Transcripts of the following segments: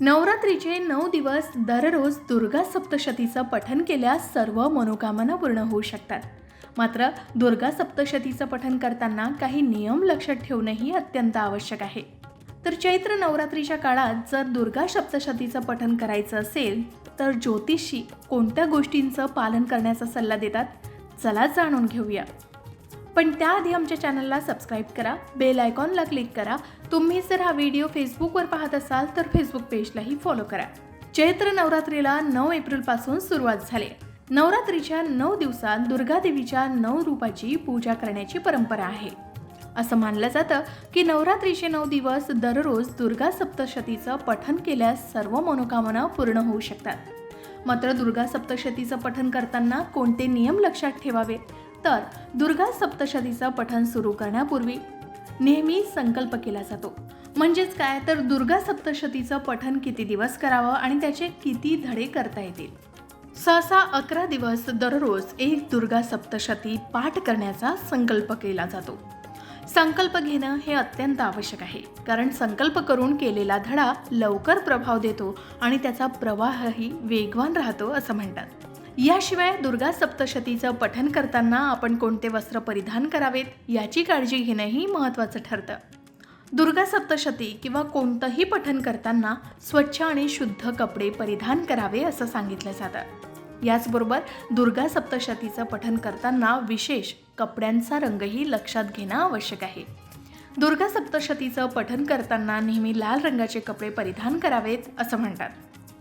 नवरात्रीचे नऊ दिवस दररोज दुर्गा सप्तशतीचं पठन केल्यास सर्व मनोकामना पूर्ण होऊ शकतात. मात्र दुर्गा सप्तशतीचं पठन करताना काही नियम लक्षात ठेवणंही अत्यंत आवश्यक आहे. तर चैत्र नवरात्रीच्या काळात जर दुर्गा सप्तशतीचं पठन करायचं असेल तर ज्योतिषी कोणत्या गोष्टींचं पालन करण्याचा सल्ला देतात? चला जाणून घेऊया. पण त्याआधी आमच्या चॅनलला सबस्क्राईब करा बेल आयकॉनला क्लिक करा. तुम्ही जर हा व्हिडिओ फेसबुकवर पाहत असाल तर फेसबुक पेजलाही फॉलो करा. चैत्र नवरात्रीला नऊ एप्रिलपासून सुरुवात झाली. नवरात्रीच्या नऊ दिवसात दुर्गा देवीच्या नऊ रूपाची पूजा करण्याची परंपरा आहे. असं मानलं जातं की नवरात्रीचे नऊ दिवस दररोज दुर्गा सप्तशतीचं पठन केल्यास सर्व मनोकामना पूर्ण होऊ शकतात. मात्र दुर्गा सप्तशतीचं पठन करताना कोणते नियम लक्षात ठेवावे? तर दुर्गा सप्तशतीचं पठन सुरू करण्यापूर्वी नेहमी संकल्प केला जातो. म्हणजेच काय? तर दुर्गा सप्तशतीचं पठन किती दिवस करावं आणि त्याचे किती धडे करता येतील? सहसा अकरा दिवस दररोज एक दुर्गा सप्तशती पाठ करण्याचा संकल्प केला जातो. संकल्प घेणं हे अत्यंत आवश्यक आहे कारण संकल्प करून केलेला धडा लवकर प्रभाव देतो आणि त्याचा प्रवाहही वेगवान राहतो असं म्हणतात. याशिवाय दुर्गा सप्तशतीचं पठन करताना आपण कोणते वस्त्र परिधान करावेत याची काळजी घेणंही महत्त्वाचं ठरतं. दुर्गा सप्तशती किंवा कोणतंही पठन करताना स्वच्छ आणि शुद्ध कपडे परिधान करावे असं सांगितलं जातं. याचबरोबर दुर्गा सप्तशतीचं पठन करताना विशेष कपड्यांचा रंगही लक्षात घेणं आवश्यक आहे. दुर्गा सप्तशतीचं पठन करताना नेहमी लाल रंगाचे कपडे परिधान करावेत असं म्हणतात.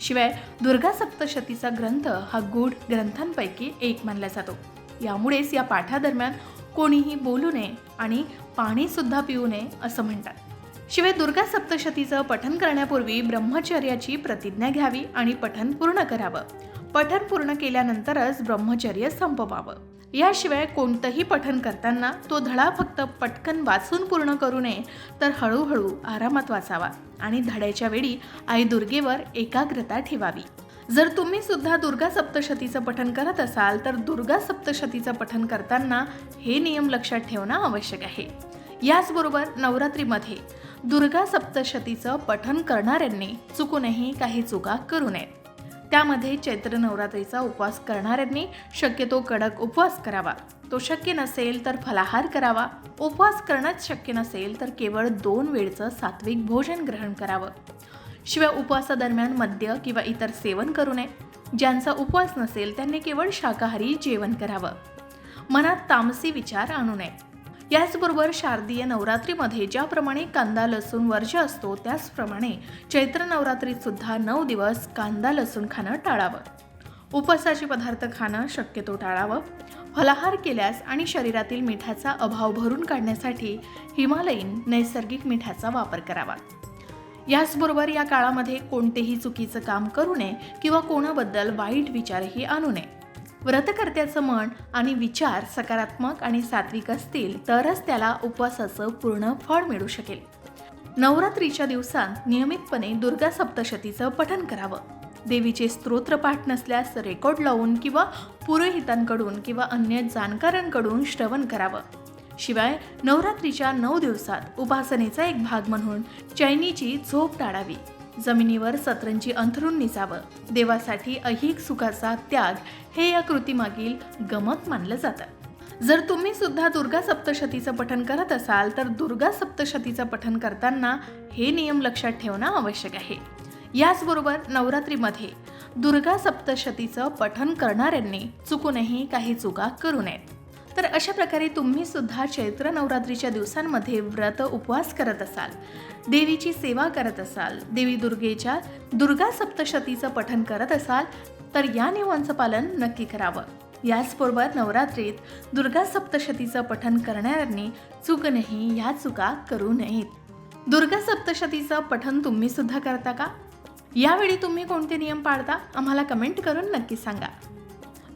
शिवाय दुर्गा सप्तशतीचा ग्रंथ हा गूढ ग्रंथांपैकी एक मानला जातो. यामुळेच या पाठादरम्यान कोणीही बोलू नये आणि पाणीसुद्धा पिऊ नये असं म्हणतात. शिवाय दुर्गा सप्तशतीचं पठन करण्यापूर्वी ब्रह्मचर्याची प्रतिज्ञा घ्यावी आणि पठन पूर्ण करावं. पठन पूर्ण केल्यानंतरच ब्रह्मचर्य संपवावं. याशिवाय कोणतंही पठन करताना तो धडा फक्त पटकन वाचून पूर्ण करू नये तर हळूहळू आरामात वाचावा आणि धड्याच्या वेळी आई दुर्गेवर एकाग्रता ठेवावी. जर तुम्ही सुद्धा दुर्गा सप्तशतीचं पठन करत असाल तर दुर्गा सप्तशतीचं पठन करताना हे नियम लक्षात ठेवणं आवश्यक आहे. याचबरोबर नवरात्रीमध्ये दुर्गा सप्तशतीचं पठन करणाऱ्यांनी चुकूनही काही चुका करू नयेत. त्यामध्ये चैत्र नवरात्रीचा उपवास करणाऱ्यांनी शक्यतो कडक उपवास करावा. तो शक्य नसेल तर फलाहार करावा. उपवास करणंच शक्य नसेल तर केवळ दोन वेळचं सात्विक भोजन ग्रहण करावं. शिवाय उपवासादरम्यान मद्य किंवा इतर सेवन करू नये. ज्यांचा उपवास नसेल त्यांनी केवळ शाकाहारी जेवण करावं. मनात तामसी विचार आणू नये. याचबरोबर शारदीय नवरात्रीमध्ये ज्याप्रमाणे कांदा लसूण वर्ज्य असतो त्याचप्रमाणे चैत्र नवरात्रीत सुद्धा नऊ दिवस कांदा लसूण खाणं टाळावं. उपवासाचे पदार्थ खाणं शक्यतो टाळावं. फलाहार केल्यास आणि शरीरातील मिठाचा अभाव भरून काढण्यासाठी हिमालयीन नैसर्गिक मिठाचा वापर करावा. याचबरोबर या काळामध्ये कोणतेही चुकीचं काम करू नये किंवा कोणाबद्दल वाईट विचारही आणू नये. व्रतकर्त्याचं मन आणि विचार सकारात्मक आणि सात्विक असतील तरच त्याला उपवासाचं पूर्ण फळ मिळू शकेल. नवरात्रीच्या दिवसांत नियमितपणे दुर्गा सप्तशतीचं पठन करावं. देवीचे स्तोत्र पाठ नसल्यास रेकॉर्ड लावून किंवा पुरोहितांकडून किंवा अन्य जाणकारांकडून श्रवण करावं. शिवाय नवरात्रीच्या नऊ दिवसात उपासनेचा एक भाग म्हणून चैनीची झोप टाळावी. जमिनीवर सतरंजी अंथरून निसावं. देवासाठी अहिक सुखाचा त्याग हे या कृतीमागील गमत मानलं जातं. जर तुम्ही सुद्धा दुर्गा सप्तशतीचं पठन करत असाल तर दुर्गा सप्तशतीचं पठन करताना हे नियम लक्षात ठेवणं आवश्यक आहे. याचबरोबर नवरात्रीमध्ये दुर्गा सप्तशतीचं पठन करणाऱ्यांनी चुकूनही काही चुका करू नयेत. तर अशा प्रकारे तुम्ही सुद्धा चैत्र नवरात्रीच्या दिवसांमध्ये व्रत उपवास करत असाल देवीची सेवा करत असाल देवी दुर्गेच्या दुर्गा सप्तशतीचं पठन करत असाल तर या नियमांचं पालन नक्की करावं. याचबरोबर नवरात्रीत दुर्गा सप्तशतीचं पठन करणाऱ्यांनी नाही ह्या चुका करू नयेत. दुर्गा सप्तशतीचं पठन तुम्ही सुद्धा करता का? यावेळी तुम्ही कोणते नियम पाळता? आम्हाला कमेंट करून नक्की सांगा.